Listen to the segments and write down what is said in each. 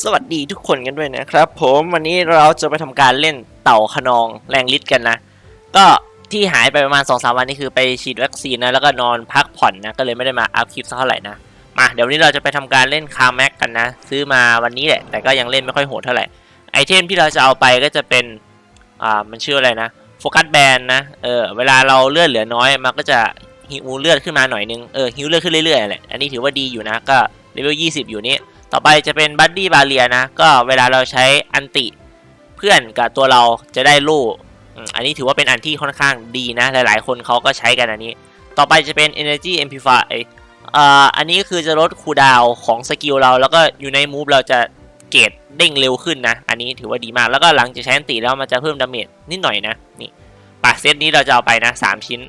สวัสดีทุกคนกันด้วยนะครับ ผมวันนี้เราจะไปทำการเล่นเต่าขนองแรงฤทธิ์กันนะ ก็ที่หายไปประมาณ2อสวันนี้คือไปฉีดวัคซีนนะแล้วก็นอนพักผ่อนนะก็เลยไม่ได้มาอัพคลิปสักเท่าไหร่นะมาเดี๋ยววันนี้เราจะไปทำการเล่นคาร์แม็กกันนะ ซื้อมาวันนี้แหละ แต่ก็ยังเล่นไม่ค่อยโหดเท่าไหร่ไอเทมที่เราจะเอาไปก็จะเป็นอ่ามันชื่ออะไรนะโฟกัสแบนนะเออเวลาเราเลือดเหลือน้อยมันก็จะฮิวเลือดขึ้นมาหน่อยนึงเออฮิวเลือดขึ้นเรื่อยๆแหละอันนี้ถือว่าดีอยู่นะก็เลเวล20 อยู่นี่ ต่อไปจะเป็นบัดดี้บาเรียนะ ก็เวลาเราใช้อันติเพื่อนกับตัวเราจะได้ลู่อืมอันนี้ถือว่าเป็นอันที่ค่อนข้างดีนะ หลายๆ คนเขาก็ใช้กันอันนี้ ต่อไปจะเป็น Energy Amplify อ่ออันนี้คือจะลดคูลดาวของสกิลเรา แล้วก็อยู่ในมูฟเราจะเกรดเด้งเร็วขึ้นนะ อันนี้ถือว่าดีมาก แล้วก็หลังจากใช้อันติแล้วมันจะเพิ่มดาเมจนิดหน่อยนะ นี่ปากเซตนี้เราจะเอาไปนะสามชิ้น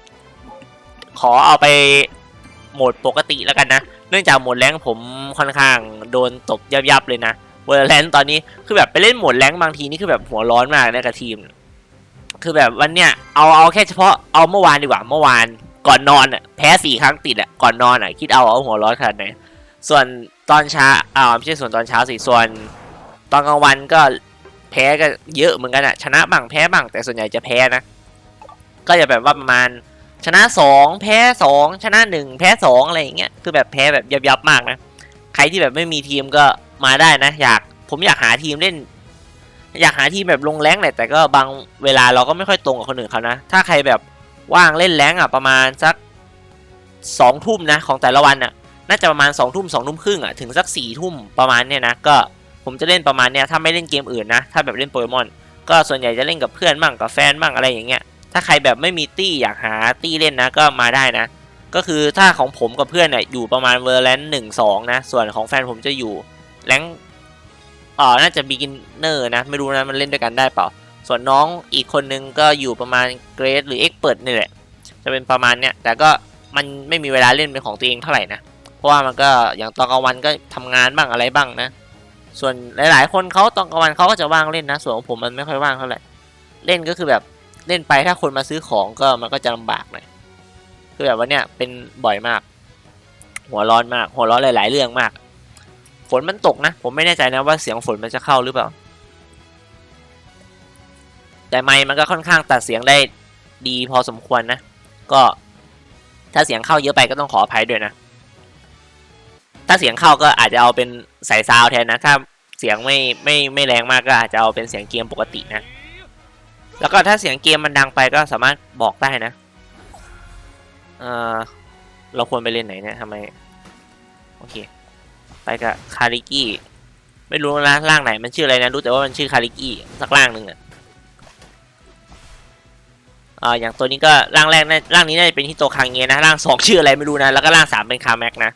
ขอเอาไปโหมดปกติแล้วกันนะ นื่องจากโหมดแรงผมค่อนข้างโดนตบยับๆเลยนะเวอร์แลนตอนนี้คือแบบไปเล่นโหมดแรงบางทีนี่คือแบบหัวร้อนมากนะกับทีม คือแบบวันเนี้ยเอาเอาแค่เฉพาะเอาเมื่อวานดีกว่าเมื่อวานก่อนนอนอะแพ้สี่ครั้งติดอะก่อนนอนอะคิดเอาเอาหัวร้อนขนาดไหนส่วนตอนเช้าอ่าไม่ใช่ส่วนตอนเช้าสิส่วนตอนกลางวันก็แพ้ก็เยอะเหมือนกันอะชนะบ้างแพ้บ้างแต่ส่วนใหญ่จะแพ้นะ ก็จะแบบว่าประมาณ ชนะสองแพ้สองชนะหนึ่งแพ้สองอะไรอย่างเงี้ยคือแบบแพ้แบบยับๆมากนะ ใครที่แบบไม่มีทีมก็มาได้นะ อยากผมอยากหาทีมเล่น อยากหาทีมแบบลงแรงแหละแต่ก็บางเวลาเราก็ไม่ค่อยตรงกับคนอื่นเขานะ ถ้าใครแบบว่างเล่นแรงอะประมาณสักสองทุ่มนะของแต่ละวันอะน่าจะประมาณสองทุ่มสองทุ่มครึ่งอะถึงสักสี่ทุ่มประมาณเนี้ยนะก็ผมจะเล่นประมาณเนี้ยถ้าไม่เล่นเกมอื่นนะถ้าแบบเล่นโปเกมอนก็ส่วนใหญ่จะเล่นกับเพื่อนบ้างกับแฟนบ้างอะไรอย่างเงี้ย ถ้าใครแบบไม่มีตี้อยากหาตี้เล่นนะก็มาได้นะ ก็คือถ้าของผมกับเพื่อนเนี่ยอยู่ประมาณเวอร์แลนด์หนึ่งสองนะ ส่วนของแฟนผมจะอยู่แรงเอ่อน่าจะบิกินเนอร์นะ ไม่รู้นะมันเล่นด้วยกันได้เปล่า ส่วนน้องอีกคนนึงก็อยู่ประมาณเกรดหรือเอ็กเปิดนี่แหละจะเป็นประมาณเนี้ยแต่ก็มันไม่มีเวลาเล่นเป็นของตัวเองเท่าไหร่นะ เพราะว่ามันก็อย่างตอนกลางวันก็ทำงานบ้างอะไรบ้างนะ ส่วนหลาย ๆ คนเขาตอนกลางวันเขาก็จะว่างเล่นนะ ส่วนของผมมันไม่ค่อยว่างเท่าไหร่ เล่นก็คือแบบ เล่นไปถ้าคนมาซื้อของก็มันก็จะลำบากหน่อยคือแบบว่าเนี่ยเป็นบ่อยมาก หัวร้อนมาก หัวร้อนหลาย ๆ เรื่องมาก ฝนมันตกนะ ผมไม่แน่ใจนะว่าเสียงฝนมันจะเข้าหรือเปล่า แต่ไมค์มันก็ค่อนข้างตัดเสียงได้ดีพอสมควรนะ ก็ถ้าเสียงเข้าเยอะไปก็ต้องขออภัยด้วยนะ ถ้าเสียงเข้าก็อาจจะเอาเป็นสายซาวแทนนะ ถ้าเสียงไม่ไม่ไม่แรงมากก็อาจจะเอาเป็นเสียงเกมปกตินะ แล้วก็ถ้าเสียงเกมมันดังไปก็สามารถบอกได้นะ เออเราควรไปเล่นไหนเนี่ยทำไม โอเค ไปกับคาริกี้ไม่รู้นะร่างไหนมันชื่ออะไรนะ รู้แต่ว่ามันชื่อคาริกี้สักร่างหนึ่งอะอ่าอย่างตัวนี้ก็ร่างแรกนะร่างนี้น่าจะเป็นฮิโตคังเงะนะร่างสองชื่ออะไรไม่รู้นะแล้วก็ร่างสามเป็นคาแม็กนะ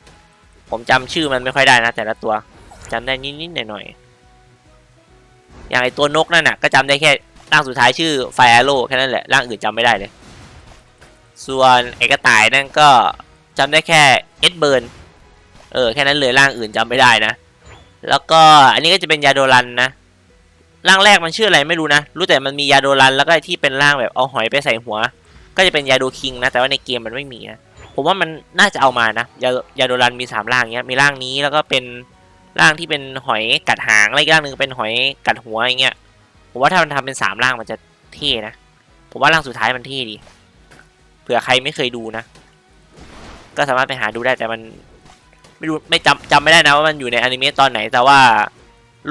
ผมจำชื่อมันไม่ค่อยได้นะแต่ละตัวจำได้นิดๆหน่อยๆอย่างไอตัวนกนั่นน่ะก็จำได้แค่ ร่างสุดท้ายชื่อไฟแอโร่แค่นั้นแหละ ร่างอื่นจำไม่ได้เลย ส่วนไอกระต่ายนั่นก็จำได้แค่เอ็ดเบิร์น เออแค่นั้นเลยร่างอื่นจำไม่ได้นะ แล้วก็อันนี้ก็จะเป็นยาโดรันนะ ร่างแรกมันชื่ออะไรไม่รู้นะ รู้แต่มันมียาโดรันแล้วก็ที่เป็นร่างแบบเอาหอยไปใส่หัว ก็จะเป็นยาโดคิงนะ แต่ว่าในเกมมันไม่มีนะ ผมว่ามันน่าจะเอามานะ ยายาโดรันมีสามร่างเนี้ย มีร่างนี้แล้วก็เป็นร่างที่เป็นหอยกัดหางแล้วอีกร่างหนึ่งเป็นหอยกัดหัวอย่างเงี้ย ผมว่าถ้ามันทำเป็นสามร่างมันจะเท่นะ ผมว่าร่างสุดท้ายมันเท่ดี เผื่อใครไม่เคยดูนะ ก็สามารถไปหาดูได้แต่มัน ไม่รู้ไม่จำจำไม่ได้นะว่ามันอยู่ในอนิเมะตอนไหน แต่ว่า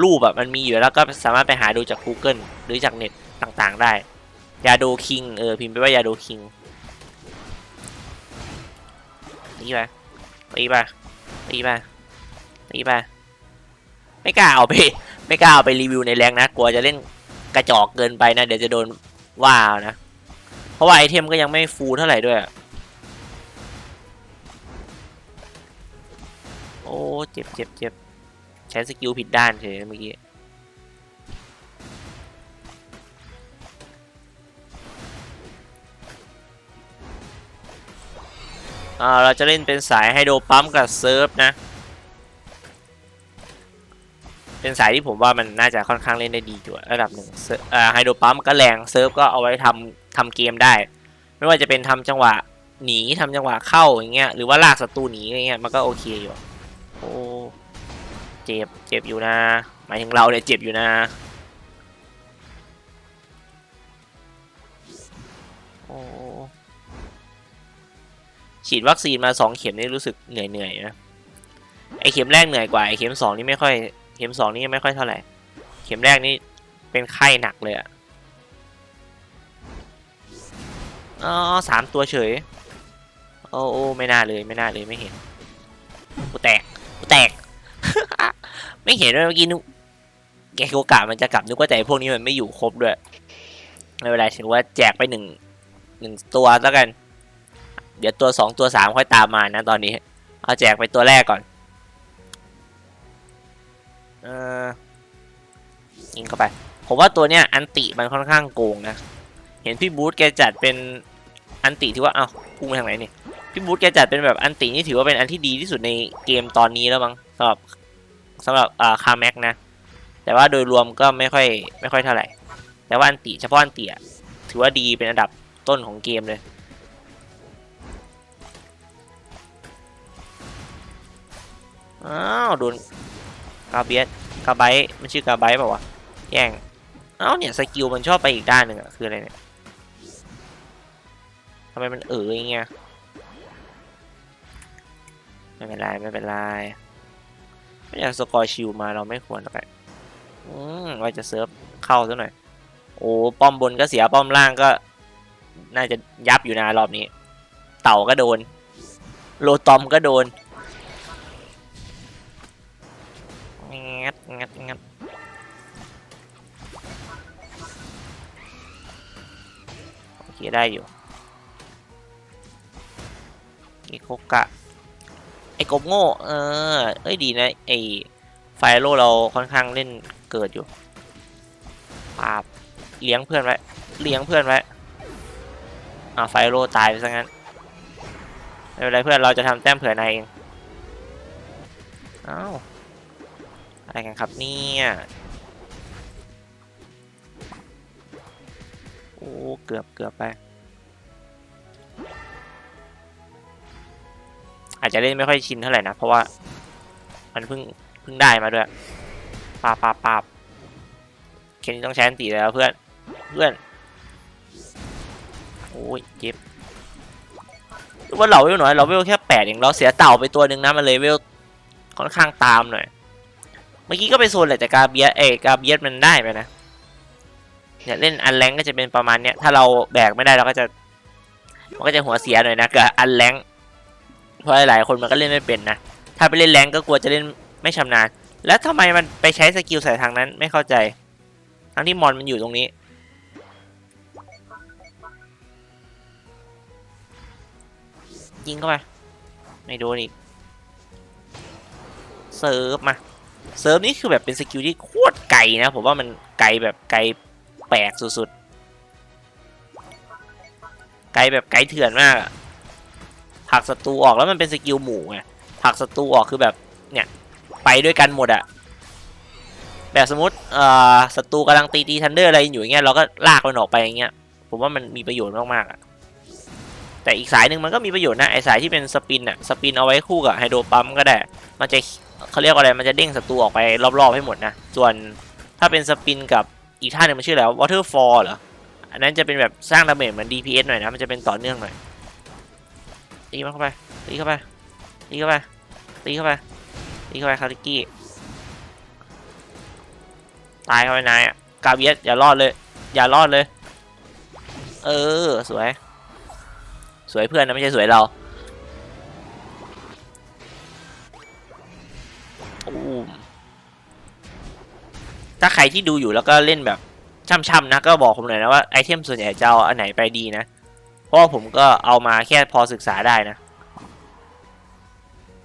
รูปแบบมันมีอยู่แล้วก็สามารถไปหาดูจาก Google หรือจากเน็ตต่างๆ ได้ ยาโดคิงเออพิมพ์ไปว่ายาโดคิงนี่ไปตีไปตีไปตีไปไม่กล้าเอาไป ไม่กล้าเอาไปรีวิวในแรงนะ กลัวจะเล่น กระจอกเกินไปนะ เดี๋ยวจะโดนว่านะ เพราะว่าไอเทมก็ยังไม่ฟูลเท่าไหร่ด้วย โอ้เจ็บเจ็บเจ็บใช้สกิลผิดด้านเฉยเมื่อกี้อ่าเราจะเล่นเป็นสายไฮโดรปั๊มกับเซิร์ฟนะ เป็นสายที่ผมว่ามันน่าจะค่อนข้างเล่นได้ดีอยู่ระดับหนึ่งไฮโดรปั๊มก็แรงเซิร์ฟก็เอาไว้ทำทำเกมได้ ไม่ว่าจะเป็นทำจังหวะหนีทำจังหวะเข้าอย่างเงี้ยหรือว่าลากศัตรูหนีอย่างเงี้ยมันก็โอเคอยู่โอ้เจ็บเจ็บอยู่นะ หมายถึงเราเนี่ยเจ็บอยู่นะโอ้ฉีดวัคซีนมาสองเข็มนี่รู้สึกเหนื่อยเหนื่อยๆนะไอเข็มแรกเหนื่อยกว่าไอเข็มสองนี่ไม่ค่อย เข็มสองนี่ไม่ค่อยเท่าไหร่ เข็มแรกนี่เป็นไข้หนักเลยอะอ๋อสามตัวเฉย โอ้โอ้ไม่น่าเลยไม่น่าเลยไม่เห็น กูแตก กูแตก ไม่เห็นด้วยเมื่อกี้นึกแกโอกาสมันจะกลับนึกว่าแต่พวกนี้มันไม่อยู่ครบด้วย ไม่เป็นไรถือว่าแจกไปหนึ่งหนึ่งตัวแล้วกัน เดี๋ยวตัวสองตัวสามค่อยตามมานะตอนนี้ เอาแจกไปตัวแรกก่อน เออยิงเข้าไป ผมว่าตัวเนี้ยอันติมันค่อนข้างโกงนะ เห็นพี่บูธแกจัดเป็นอันติที่ว่า เอ้าพุ่งไปทางไหนนี่ พี่บูธแกจัดเป็นแบบอันตินี่ถือว่าเป็นอันที่ดีที่สุดในเกมตอนนี้แล้วมั้งสำหรับสำหรับอ่าคาแม็กนะ แต่ว่าโดยรวมก็ไม่ค่อยไม่ค่อยเท่าไหร่ แต่ว่าอันติเฉพาะอันติอะถือว่าดีเป็นอันดับต้นของเกมเลยอ้าวโดน กาเบียสกาไบมันชื่อกาไบเปล่าวะแย่งเอ้าเนี่ยสกิลมันชอบไปอีกด้านหนึ่งอะคืออะไรเนี่ยทำไมมันเอ๋ออย่างเงี้ยไม่เป็นไรไม่เป็นไรไม่อยากสกอร์ชิลมาเราไม่ควรหรอกอะอืมว่าจะเซิร์ฟเข้าซะหน่อยโอ้ป้อมบนก็เสียป้อมล่างก็ น่าจะยับอยู่นะรอบนี้ เต่าก็โดน โลตอมก็โดน งัดงัดโอเคได้อยู่อีโคกะ ไอกบโง่ เออ เอ้ยดีนะ ไอไฟโรเราค่อนข้างเล่นเกิดอยู่ปาบเลี้ยงเพื่อนไว้ เลี้ยงเพื่อนไว้อ่าไฟโรตายไปซะงั้นไม่เป็นไรเพื่อนเราจะทำแต้มเผื่อนายเองเอ้า อะไรกันครับเนี่ยโอ้เกือบเกือบไป อาจจะเล่นไม่ค่อยชินเท่าไหร่นะ เพราะว่า มันเพิ่งเพิ่งได้มาด้วยปาปาปาเคนนี้ต้องใช้อันตีแล้วเพื่อนเพื่อนโอ้ยเจ็บรู้ว่าเราเวลหน่อยเราเวลแค่แปดเองเราเสียเต่าไปตัวหนึ่งนะมันเลยเวลค่อนข้างตามหน่อย เมื่อกี้ก็ไปโซนแหละแต่กาเบียสเอกาเบียสมันได้ไปนะเนี่ยเล่นอันแรงก็จะเป็นประมาณเนี้ยถ้าเราแบกไม่ได้เราก็จะมันก็จะหัวเสียหน่อยนะกับอันแรงเพราะหลายคนมันก็เล่นไม่เป็นนะถ้าไปเล่นแรงก็กลัวจะเล่นไม่ชำนาญ แล้วทำไมมันไปใช้สกิลใส่ทางนั้นไม่เข้าใจ ทั้งที่มอนมันอยู่ตรงนี้ยิงเข้าไปไม่โดนอีกเซิร์ฟมา เซิร์ฟนี่คือแบบเป็นสกิลที่โคตรไกลนะผมว่ามันไกลแบบไกลแปลกสุดๆ ไกลแบบไกลเถื่อนมากผลักศัตรูออกแล้วมันเป็นสกิลหมู่ไงผลักศัตรูออกคือแบบเนี่ยไปด้วยกันหมดอะแบบสมมติเอ่อศัตรูกำลังตีตีทันเดอร์อะไรอยู่อย่างเงี้ยเราก็ลากมันออกไปอย่างเงี้ยผมว่ามันมีประโยชน์มากๆอะแต่อีกสายหนึ่งมันก็มีประโยชน์นะไอสายที่เป็นสปินอะสปินเอาไว้คู่กับไฮโดรปั๊มก็ได้ มันจะ เขาเรียกว่าอะไรมันจะเด้งศัตรูออกไปรอบๆให้หมดนะ ส่วนถ้าเป็นสปินกับอีกท่าหนึ่งมันชื่ออะไรวอเตอร์ฟอลเหรอ อันนั้นจะเป็นแบบสร้างดาเมจเหมือน DPS หน่อยนะ มันจะเป็นต่อเนื่องหน่อย ตีมันเข้าไปตีเข้าไปตีเข้าไปตีเข้าไปตีเข้าไปคาริกี้ตายเข้าไปนายอะกาเบียสอย่ารอดเลย อย่ารอดเลย เออ สวย สวยเพื่อนนะไม่ใช่สวยเรา ถ้าใครที่ดูอยู่แล้วก็เล่นแบบช่ำๆนะก็บอกผมหน่อยนะว่าไอเทมส่วนใหญ่จะเอาอันไหนไปดีนะ เพราะผมก็เอามาแค่พอศึกษาได้นะ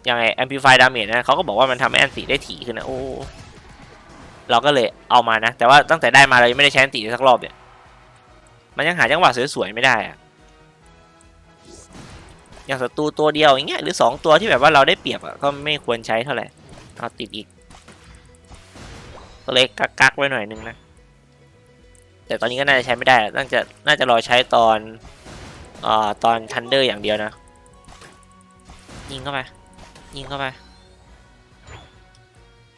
อย่างไอ amplify damage นะเขาก็บอกว่ามันทำให้อันติได้ถี่ขึ้นนะโอ้เราก็เลยเอามานะ แต่ว่าตั้งแต่ได้มาเรายังไม่ได้ใช้อันติสักรอบเนี่ยมันยังหาจังหวะสวยๆไม่ได้อะอย่างศัตรูตัวเดียวอย่างเงี้ยหรือสองตัวที่แบบว่าเราได้เปรียบอะก็ไม่ควรใช้เท่าไหร่เอาติดอีก ก็เลยกักๆไว้หน่อยนึงนะแต่ตอนนี้ก็น่าจะใช้ไม่ได้น่าจะน่าจะรอใช้ตอนเอ่อตอนทันเดอร์อย่างเดียวนะ ยิงเข้าไป ยิงเข้าไป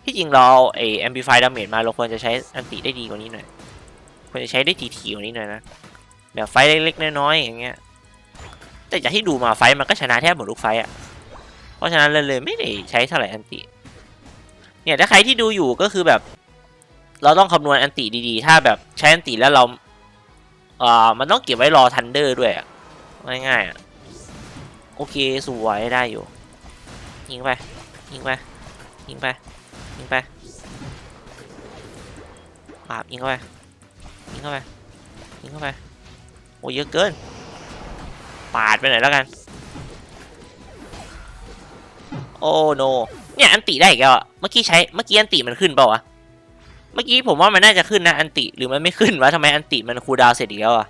ที่จริงเราเอาไอ้ amplify damage มาเราควรจะใช้อันติได้ดีกว่านี้หน่อยควรจะใช้ได้ทีๆกว่านี้หน่อยนะแบบไฟท์เล็กๆน้อยๆอย่างเงี้ยแต่จากที่ดูมาไฟท์มันก็ชนะแทบหมดทุกไฟท์อะเพราะฉะนั้นเลยเลยไม่ได้ใช้เท่าไหร่อันติเนี่ยถ้าใครที่ดูอยู่ก็คือแบบ เราต้องคำนวณอันติดีๆ ถ้าแบบใช้อันติแล้วเราเอ่อมันต้องเก็บไว้รอทันเดอร์ด้วยง่ายๆอะโอเคสวยได้อยู่ยิงไปยิงไปยิงไปยิงไปปาบยิงเข้าไปยิงเข้าไปยิงเข้าไปโอ้เยอะเกินปาดไปไหนแล้วกันโอ้โนเนี่ยอันติได้อีกแล้วอะเมื่อกี้ใช้เมื่อกี้อันติมันขึ้นเปล่าวะ เมื่อกี้ผมว่ามันน่าจะขึ้นนะอันติหรือมันไม่ขึ้นวะทำไมอันติมันคูดาวเสร็จอีกแล้วอะ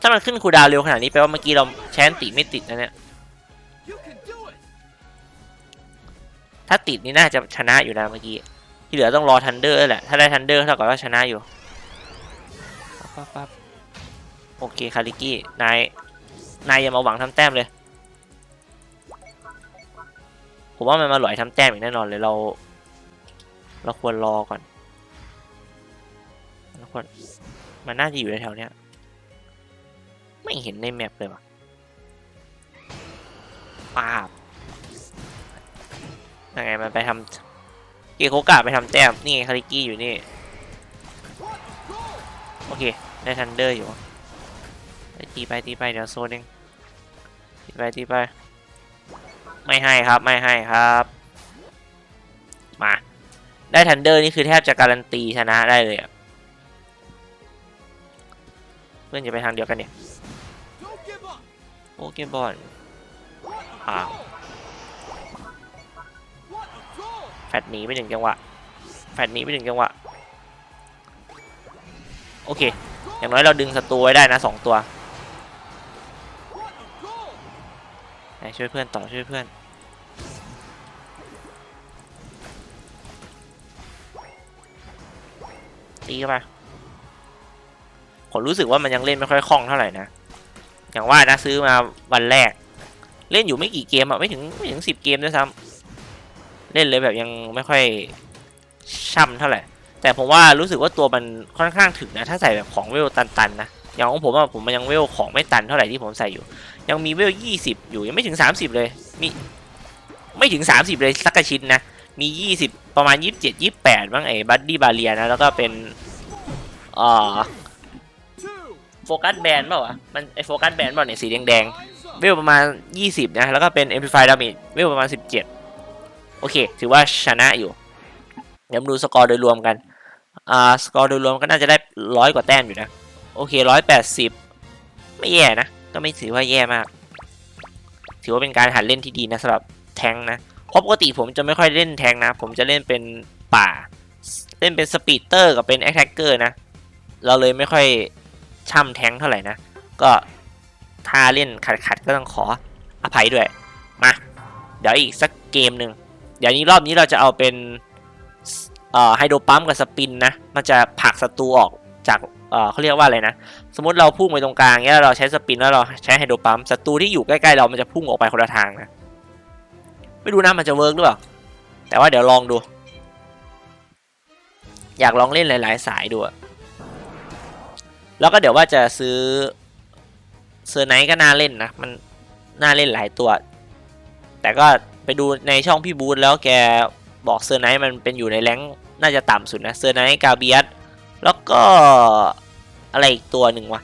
ถ้ามันขึ้นคูดาวเร็วขนาดนี้แปลว่าเมื่อกี้เราใช้อันติไม่ติดนะเนี่ยถ้าติดนี่น่าจะชนะอยู่นะเมื่อกี้ที่เหลือต้องรอทันเดอร์แหละถ้าได้ทันเดอร์เท่ากับว่าชนะอยู่ปั๊บปั๊บโอเคคาริกี้นายนายอย่ามาหวังทำแต้มเลย ผมว่ามันมาหลอยทำแต้มอย่างแน่นอนเลยเรา เราควรรอก่อนเราควรมันน่าจะอยู่ในแถวเนี้ย ไม่เห็นในแมปเลยว่ะป้าบยังไงมันไปทำเกโคกะไปทำแต้มนี่ไงคาริกี้อยู่นี่ โอเค ได้ทันเดอร์อยู่ตีไปตีไปเดี๋ยวโซนเองตีไปตีไป ไม่ให้ครับไม่ให้ครับ มา ได้ทันเดอร์นี่คือแทบจะการันตีชนะได้เลยอะเพื่อนจะไปทางเดียวกันเนี่ยโอเคบอล What a Ah. goal. What a goal. แฟดหนีไปหนึ่งจังหวะแฟดหนีไปหนึ่งจังหวะโอเค อย่างน้อยเราดึงศัตรูไว้ได้นะสองตัวช่วยเพื่อนต่อช่วยเพื่อน ตีเข้าไปผมรู้สึกว่ามันยังเล่นไม่ค่อยคล่องเท่าไหร่นะ อย่างว่านะซื้อมาวันแรก เล่นอยู่ไม่กี่เกมอะไม่ถึงไม่ถึงสิบเกมด้วยซ้ำเล่นเลยแบบยังไม่ค่อยช่ำเท่าไหร่ แต่ผมว่ารู้สึกว่าตัวมันค่อนข้างถึงนะ ถ้าใส่แบบของเวลตันๆนะ อย่างของผมอะผมมันยังเวลของไม่ตันเท่าไหร่ที่ผมใส่อยู่ ยังมีเวลยี่สิบอยู่ยังไม่ถึงสามสิบเลย มีไม่ถึงสามสิบเลยสักกระชิ้นนะ มียี่สิบประมาณยี่สิบเจ็ดยี่แปดบ้างไอ้บัดดี้บาเลียนะ แล้วก็เป็นเอ่อโฟกัสแบนเปล่าวะมันไอโฟกัสแบนเปล่าเนี่ยสีแดง Eyes ๆเวลประมาณยี่สิบนะ แล้วก็เป็น amplify damage เวลประมาณสิบเจ็ดโอเค ถือว่าชนะอยู่เดี๋ยวมาดูสกอร์โดยรวมกันอ่าสกอร์โดยรวมก็น่าจะได้ร้อยกว่าแต้มอยู่นะ โอเคร้อยแปดสิบไม่แย่นะ ก็ไม่ถือว่าแย่มาก ถือว่าเป็นการหัดเล่นที่ดีนะสำหรับแทงนะ เพราะปกติผมจะไม่ค่อยเล่นแทงนะ ผมจะเล่นเป็นป่า เล่นเป็นสปีดเตอร์กับเป็นแอคแท็กเกอร์นะ เราเลยไม่ค่อยช่ำแทงเท่าไหร่นะ ก็ถ้าเล่นขัดๆก็ต้องขออภัยด้วย มา เดี๋ยวอีกสักเกมหนึ่งเดี๋ยวนี้รอบนี้เราจะเอาเป็นไฮโดรปั๊มกับสปินนะ มันจะผลักศัตรูออกจากเเขาเรียกว่าอะไรนะ สมมติเราพุ่งไปตรงกลางเนี้ยเราใช้สปินแล้วเราใช้ไฮโดรปั๊มศัตรูที่อยู่ใกล้ๆเรามันจะพุ่งออกไปคนละทางนะ ไม่รู้นะมันจะเวิร์กหรือเปล่า แต่ว่าเดี๋ยวลองดู อยากลองเล่นหลาย ๆ สายดูแล้วก็เดี๋ยวว่าจะซื้อเซอร์ไนท์ก็น่าเล่นนะ มันน่าเล่นหลายตัว แต่ก็ไปดูในช่องพี่บูธแล้วแกบอกเซอร์ไนท์มันเป็นอยู่ในแรงน่าจะต่ำสุดนะเซอร์ไนท์กาเบียสแล้วก็อะไรอีกตัวหนึ่งวะ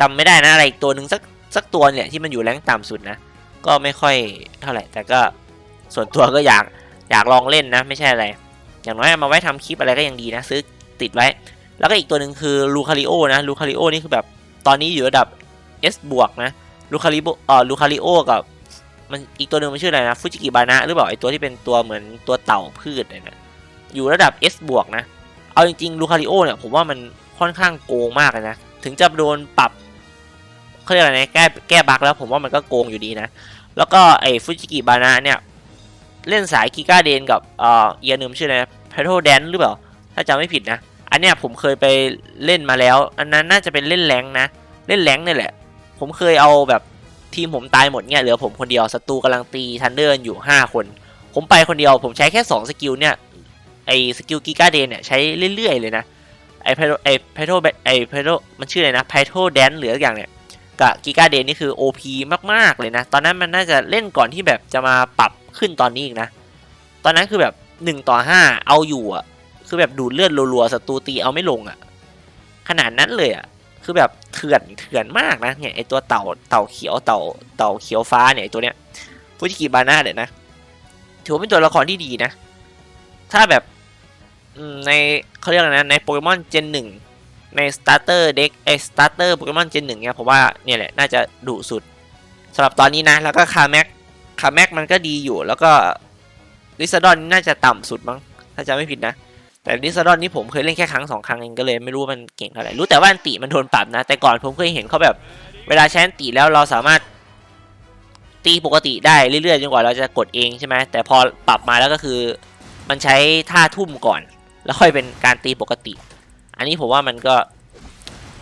จำไม่ได้นะอะไรอีกตัวหนึ่งสักสักตัวเนี่ยที่มันอยู่แรงต่ำสุดนะ ก็ไม่ค่อยเท่าไหร่แต่ก็ ส่วนตัวก็อยากอยากลองเล่นนะ ไม่ใช่อะไร อย่างน้อยมาไว้ทำคลิปอะไรก็ยังดีนะ ซื้อติดไว้ แล้วก็อีกตัวหนึ่งคือลูคาริโอนะลูคาริโอนี่คือแบบตอนนี้อยู่ระดับ S บวกนะลูคาริโอเอ่อลูคาริโอกับมันอีกตัวหนึ่งมันชื่ออะไรนะฟูจิกิบานะหรือเปล่าไอตัวที่เป็นตัวเหมือนตัวเต่าพืชเนี่ยนะอยู่ระดับ S บวกนะ เอาจริงๆลูคาริโอเนี่ยผมว่ามันค่อนข้างโกงมากเลยนะ ถึงจะโดนปรับเขาเรียกอะไรนะแก้แก้บั๊กแล้วผมว่ามันก็โกงอยู่ดีนะ แล้วก็ไอฟูจิกิบานะเนี่ย เล่นสายกิก้าเดนกับเอ่อเอียนึมชื่ออะไรเพโทแดนหรือเปล่า ถ้าจำไม่ผิดนะ อันเนี้ยผมเคยไปเล่นมาแล้ว อันนั้นน่าจะเป็นเล่นแรงนะ เล่นแรงนี่แหละ ผมเคยเอาแบบทีมผมตายหมดเนี่ยเหลือผมคนเดียวศัตรูกำลังตีทันเดอร์อยู่ 5 คน ผมไปคนเดียวผมใช้แค่สองสกิลเนี่ยไอสกิลกิก้าเดนเนี่ยใช้เรื่อยๆเลยนะไอไพโไอไพโทไอไพโทมันชื่ออะไรนะไพโทแดนหรืออย่างเนี่ยกับกิก้าเดนนี่คือ OP มากๆเลยนะ ตอนนั้นมันน่าจะเล่นก่อนที่แบบจะมาปรับ ขึ้นตอนนี้อีกนะ ตอนนั้นคือแบบ1ต่อ5เอาอยู่อะ คือแบบดูดเลือดรัวๆศัตรูตีเอาไม่ลงอะ ขนาดนั้นเลยอะ คือแบบเถื่อนเถื่อนมากนะเนี่ยไอตัวเต่าเต่าเขียวเต่าเต่าเขียวฟ้าเนี่ยไอตัวเนี้ยฟูจิกิบาน่าเนี่ยนะถือว่าเป็นตัวละครที่ดีนะ ถ้าแบบในเขาเรียกอะไรนะในโปเกมอนเจนหนึ่งในสตาร์เตอร์เด็กไอสตาร์เตอร์โปเกมอนเจนหนึ่งเนี่ยผมว่าเนี่ยแหละน่าจะดุสุดสำหรับตอนนี้นะ แล้วก็คาแม็ก คาแม็กมันก็ดีอยู่ แล้วก็ลิซาดอนน่าจะต่ำสุดมั้งถ้าจำไม่ผิดนะ แต่ลิซาดอนนี่ผมเคยเล่นแค่ครั้งสองครั้งเองก็เลยไม่รู้มันเก่งเท่าไหร่รู้แต่ว่าอันติมันโดนปรับนะ แต่ก่อนผมเคยเห็นเขาแบบเวลาใช้อันติแล้วเราสามารถตีปกติได้เรื่อยๆจนกว่าเราจะกดเองใช่ไหมแต่พอปรับมาแล้วก็คือมันใช้ท่าทุ่มก่อน แล้วค่อยเป็นการตีปกติ อันนี้ผมว่ามันก็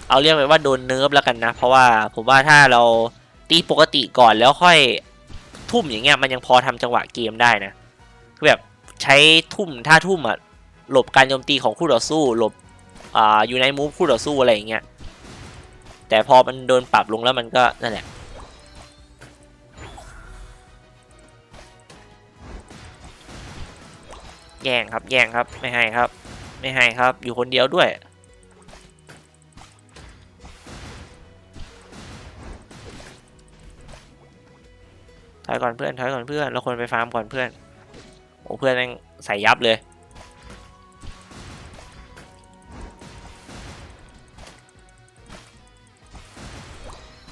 เอาเรียกไปว่าโดนเนิร์ฟแล้วกันนะ เพราะว่าผมว่าถ้าเราตีปกติก่อนแล้วค่อย ทุ่มอย่างเงี้ยมันยังพอทำจังหวะเกมได้นะคือแบบใช้ทุ่มท่าทุ่มอะหลบการโจมตีของคู่ต่อสู้หลบอ่าอยู่ในมูฟคู่ต่อสู้อะไรอย่างเงี้ยแต่พอมันโดนปรับลงแล้วมันก็นั่นแหละแย่งครับแย่งครับไม่ให้ครับ ไม่ให้ครับ อยู่คนเดียวด้วย ถอยก่อนเพื่อนถอยก่อนเพื่อนเราควรไปฟาร์มก่อนเพื่อนโอ้เพื่อนแม่งใส่ยับเลย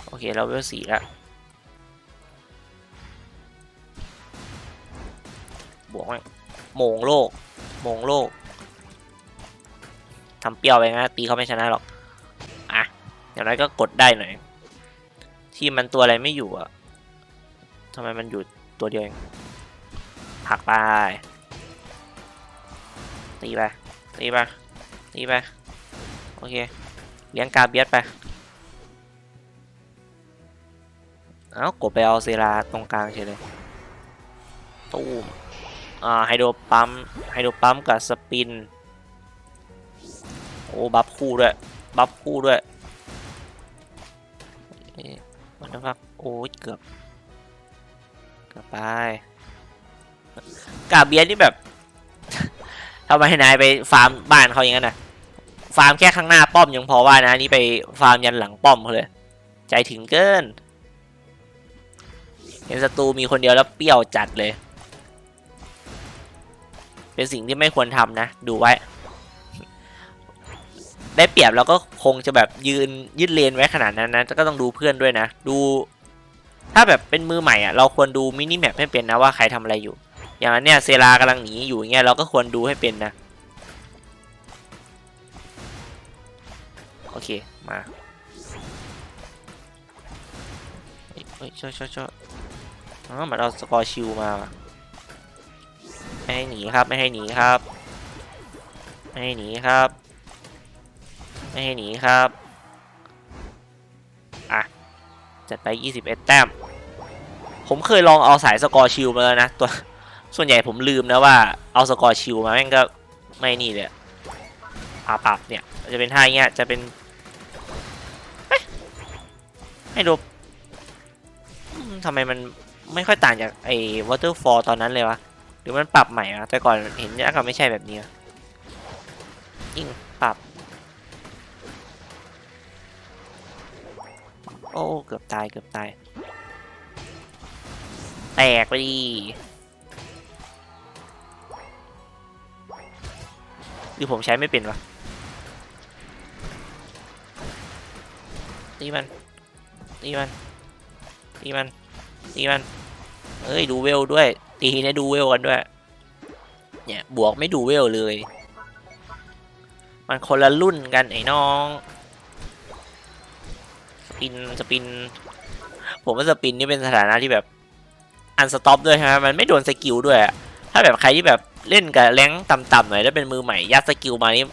โอเคเราเวลสี่แล้วบวกไหมโมงโลกโมงโลกทำเปรี้ยวไปนะตีเขาไม่ชนะหรอกอะอย่างไรก็กดได้หน่อย ที่มันตัวอะไรไม่อยู่อะ ทำไมมันอยู่ตัวเดียวเองผักไปตีไปตีไปตีไปโอเคเลี้ยงกาเบียสไปเอ้ากดไปเอาเซราตรงกลางเฉยเลยตู้มอ่าไฮโดรปั๊มไฮโดรปั๊มกับสปินโอ้บัฟคู่ด้วยบัฟคู่ด้วยมันนะครับโอ้ยเกือบ กือบไป กาเบียนนี่แบบ ทำไมนายไปฟาร์มบ้านเขาอย่างนั้นนะฟาร์มแค่ข้างหน้าป้อมยังพอว่านะนี่ไปฟาร์มยันหลังป้อมเขาเลย ใจถึงเกิน เห็นศัตรูมีคนเดียวแล้วเปรี้ยวจัดเลย เป็นสิ่งที่ไม่ควรทำนะ ดูไว้ ได้เปรียบเราก็คงจะแบบยืนยืดเลนไว้ขนาดนั้นนะก็ต้องดูเพื่อนด้วยนะ ดู ถ้าแบบเป็นมือใหม่อะเราควรดูมินิแมปให้เป็นนะว่าใครทำอะไรอยู่ อย่างนั้นเนี่ยเซรากำลังหนีอยู่อย่างเงี้ยเราก็ควรดูให้เป็นนะ โอเคมาเฮ้ยช่วยช่วยช่วยอ๋อมือนเอาสกอร์ชิลมาไม่ให้หนีครับไม่ให้หนีครับ ไม่ให้หนีครับ ไม่ให้หนีครับ จัดไป 21 แต้ม ผมเคยลองเอาสายสกอร์ชิลมาแล้วนะ ตัว ส่วนใหญ่ผมลืมนะว่าเอาสกอร์ชิลมาแม่งก็ไม่นี่เลยอาปับเนี่ย จะเป็นท่าย่างเงี้ย จะเป็นไม่รู้ทำไมมันไม่ค่อยต่างจากไอ้ waterfall ตอนนั้นเลยวะ หรือมันปรับใหม่อะแต่ก่อนเห็นยากกับไม่ใช่แบบนี้ยิงปรับ โอ้เกือบตายเกือบตาย แตกไปดีหรือผมใช้ไม่เป็นวะตีมันตีมันตีมันตีมันเอ้ยดูเวลด้วย ตีเนี่ยดูเวลกันด้วย เนี่ยบวกไม่ดูเวลเลย มันคนละรุ่นกันไอ้น้อง ปินสปิน ผมว่าสปินนี่เป็นสถานะที่แบบอันสต็อปด้วยใช่ไหมมันไม่โดนสกิลด้วยถ้าแบบใครที่แบบเล่นกับแรงต่ำๆหน่อยแล้วเป็นมือใหม่ยัดสกิลมานี่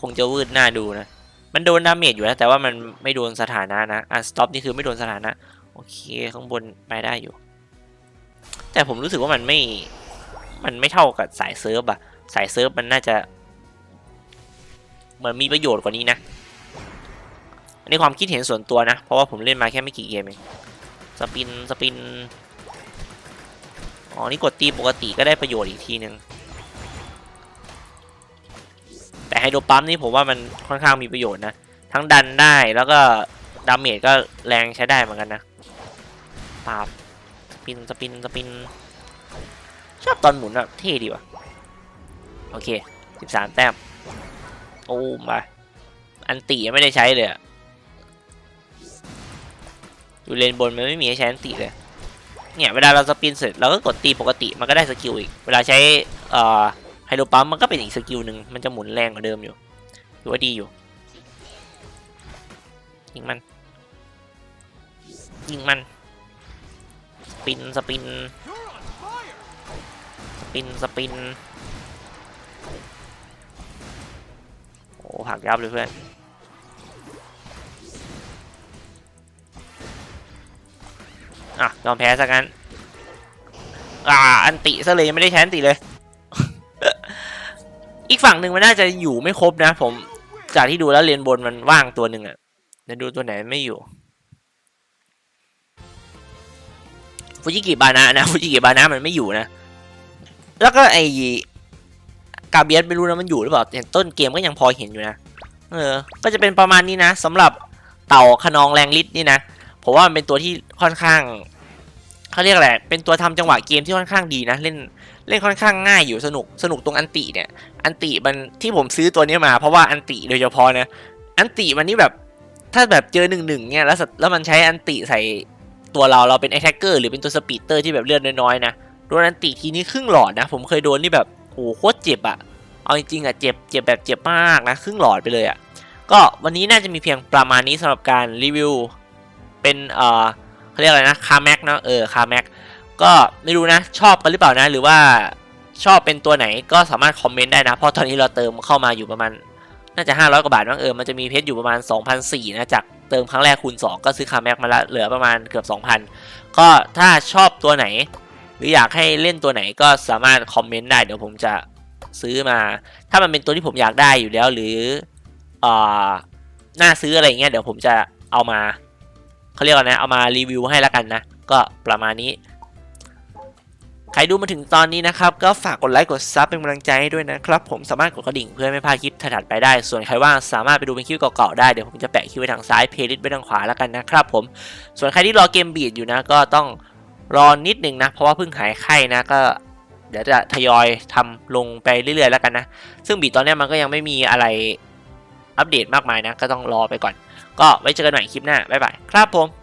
คงจะวืดหน้าดูนะ มันโดนดาเมจอยู่นะแต่ว่ามันไม่โดนสถานะนะอันสต็อปนี่คือไม่โดนสถานะโอเคข้างบนไปได้อยู่ แต่ผมรู้สึกว่ามันไม่มันไม่เท่ากับสายเซิร์ฟอะสายเซิร์ฟมันน่าจะ เหมือนมีประโยชน์กว่านี้นะ อันนความคิดเห็นส่วนตัวนะ เพราะว่าผมเล่นมาแค่ไม่กี่เกมเองสปินสปินอ๋อนี่กดตีปกติก็ได้ประโยชน์อีกทีหนึ่งแต่ไฮโดรปั๊มนี่ผมว่ามันค่อนข้างมีประโยชน์นะ ทั้งดันได้แล้วก็ดาเมจก็แรงใช้ได้เหมือนกันนะปาบสปินสปินสปินชอบตอนหมุนแบบเท่ดีว่ะโอเค 13 แต้มโอ้มาอันติยังไม่ได้ใช้เลยอะ อยู่เลนบนมันไม่มีให้ใช้อันติเลย เนี่ยเวลาเราสปินเสร็จเราก็กดตีปกติมันก็ได้สกิลอีก เวลาใช้ไฮโดรปั๊มมันก็เป็นอีกสกิลหนึ่งมันจะหมุนแรงกว่าเดิมอยู่ถือว่าดีอยู่ ยิงมัน ยิงมัน สปินสปิน สปินสปิน โอ้หักยับเลยเพื่อน อะยอมแพ้ซะงั้น อ่า อันติซะเลยยังไม่ได้ใช้อันติเลย อีกฝั่งหนึ่งมันน่าจะอยู่ไม่ครบนะ ผม จากที่ดูแล้วเลนบนมันว่างตัวหนึ่งอะเดี๋ยวดูตัวไหนไม่อยู่ฟูจิกิบานะนะฟูจิกิบานะมันไม่อยู่นะ แล้วก็ไอกาเบียสไม่รู้นะมันอยู่หรือเปล่าแต่ต้นเกมก็ยังพอเห็นอยู่นะ เออ ก็จะเป็นประมาณนี้นะสำหรับเต่าขนองแรงฤทธิ์นี่นะ ผมว่ามันเป็นตัวที่ค่อนข้างเขาเรียกอะไร เป็นตัวทำจังหวะเกมที่ค่อนข้างดีนะ เล่นเล่นค่อนข้างง่ายอยู่สนุกสนุกตรงอันติเนี่ย อันติมันที่ผมซื้อตัวนี้มาเพราะว่าอันติโดยเฉพาะนะ อันติมันนี่แบบถ้าแบบเจอหนึ่งหนึ่งเนี่ยแล้วแล้วมันใช้อันติใส่ตัวเราเราเป็นไอแท็กเกอร์หรือเป็นตัวสปีดเตอร์ที่แบบเลือดน้อยๆนะโดนอันติทีนี้ครึ่งหลอดนะ ผมเคยโดนนี่แบบโอ้โหโคตรเจ็บอะเอาจริงๆอะเจ็บเจ็บแบบเจ็บมากนะครึ่งหลอดไปเลยอะก็วันนี้น่าจะมีเพียงประมาณนี้สำหรับการรีวิว เป็นเอ่อเขาเรียกอะไรนะคาแม็กเนาะเออคาแม็กก็ไม่รู้นะชอบกันหรือเปล่านะ หรือว่าชอบเป็นตัวไหนก็สามารถคอมเมนต์ได้นะ เพราะตอนนี้เราเติมเข้ามาอยู่ประมาณน่าจะ 500 กว่าบาทมั้งเออมันจะมีเพชรอยู่ประมาณ 2,004นะจากเติมครั้งแรกคูณ2 ก็ซื้อคาแม็กมาละเหลือประมาณเกือบ 2,000 ก็ถ้าชอบตัวไหน หรืออยากให้เล่นตัวไหนก็สามารถคอมเมนต์ได้เดี๋ยวผมจะซื้อมา ถ้ามันเป็นตัวที่ผมอยากได้อยู่แล้วหรือเอ่อน่าซื้ออะไรเงี้ยเดี๋ยวผมจะเอามา เขาเรียกว่านะ เอามารีวิวให้แล้วกันนะ ก็ประมาณนี้ ใครดูมาถึงตอนนี้นะครับ ก็ฝากกดไลค์กดซับเป็นกำลังใจให้ด้วยนะครับ ผมสามารถกดกระดิ่งเพื่อไม่พลาดคลิปถัดไปได้ ส่วนใครว่างสามารถไปดูเป็นคลิปเก่าๆได้ เดี๋ยวผมจะแปะคลิปไว้ทางซ้ายเพลย์ลิสต์ไว้ทางขวาแล้วกันนะครับผม ส่วนใครที่รอเกมบีดอยู่นะ ก็ต้องรอนิดนึงนะ เพราะว่าเพิ่งหายไข้นะก็เดี๋ยวจะทยอยทำลงไปเรื่อยๆแล้วกันนะ ซึ่งบีดตอนนี้มันก็ยังไม่มีอะไรอัปเดตมากมายนะ ก็ต้องรอไปก่อน ก็ไว้เจอกันใหม่คลิปหน้าบ๊ายบายครับผม